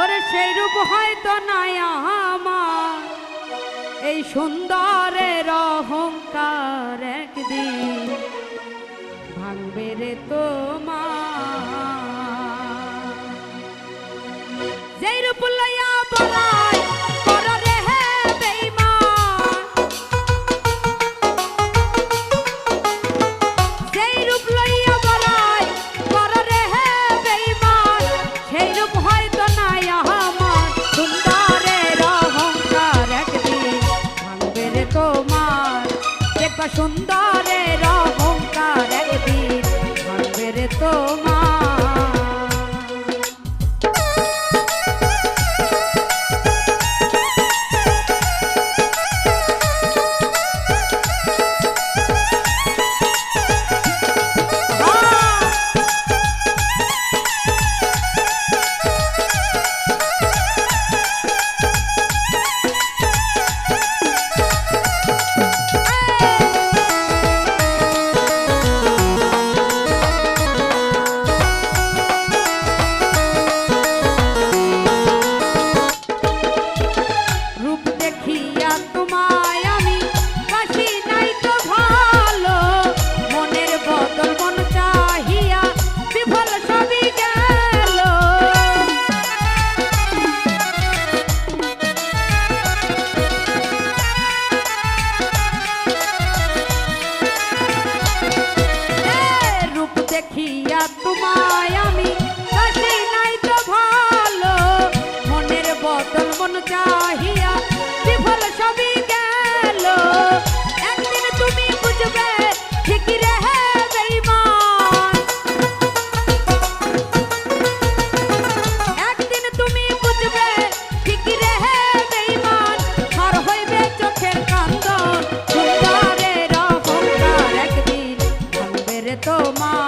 ওরে সেই রূপ হয়তো নাই আমার। এই সুন্দরের অহংকার একদিন ভাঙবে রে তোমার দেখবা চাহিয়া বিফল সবই গেল। একদিন তুমি বুঝবে ঠিকই রে বেঈমান। একদিন তুমি বুঝবে ঠিকই রে বেঈমান। আর হইবে চোখের কান্দন, সুন্দরের অহংকার একদিন ভাঙবে রে তোমার।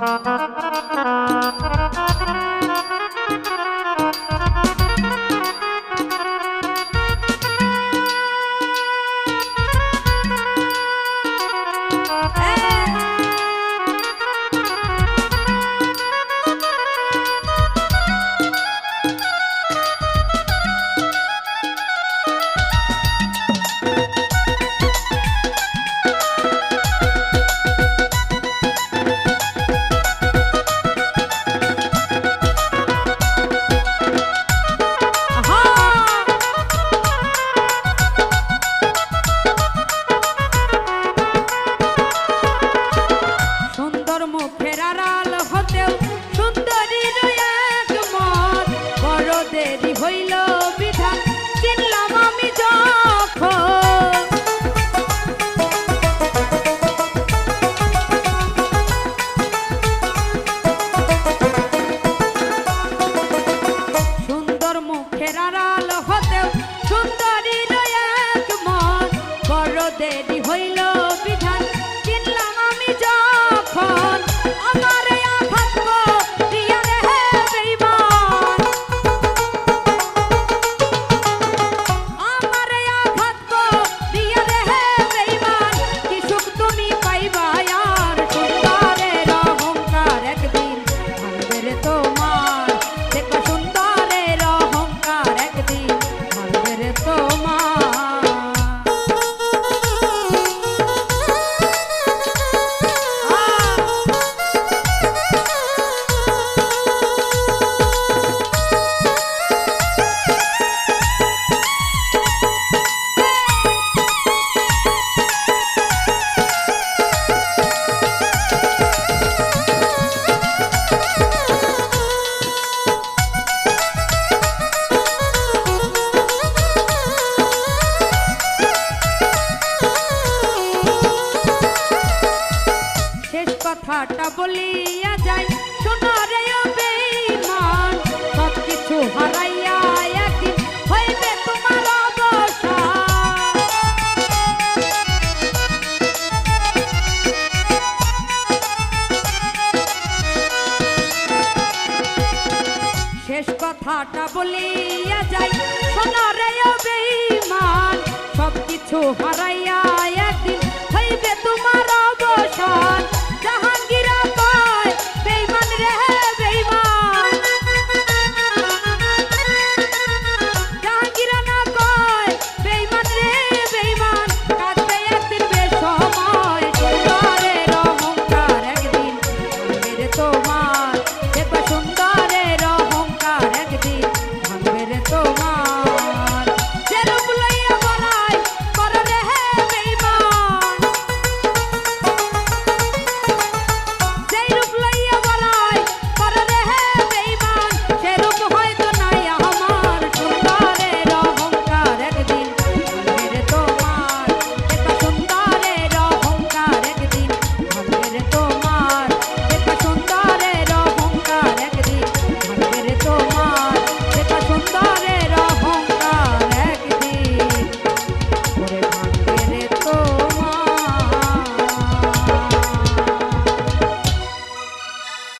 তোমার কথাটা বলিয়া যাই, শোনো রে বেইমান সব কিছু হারাইয়া একদিন হইবে তোমার শেষ কথাটা বলিয়া যাই, শোনো রে বেইমান সব কিছু হারাইয়া একদিন হইবে তোমার অবসান।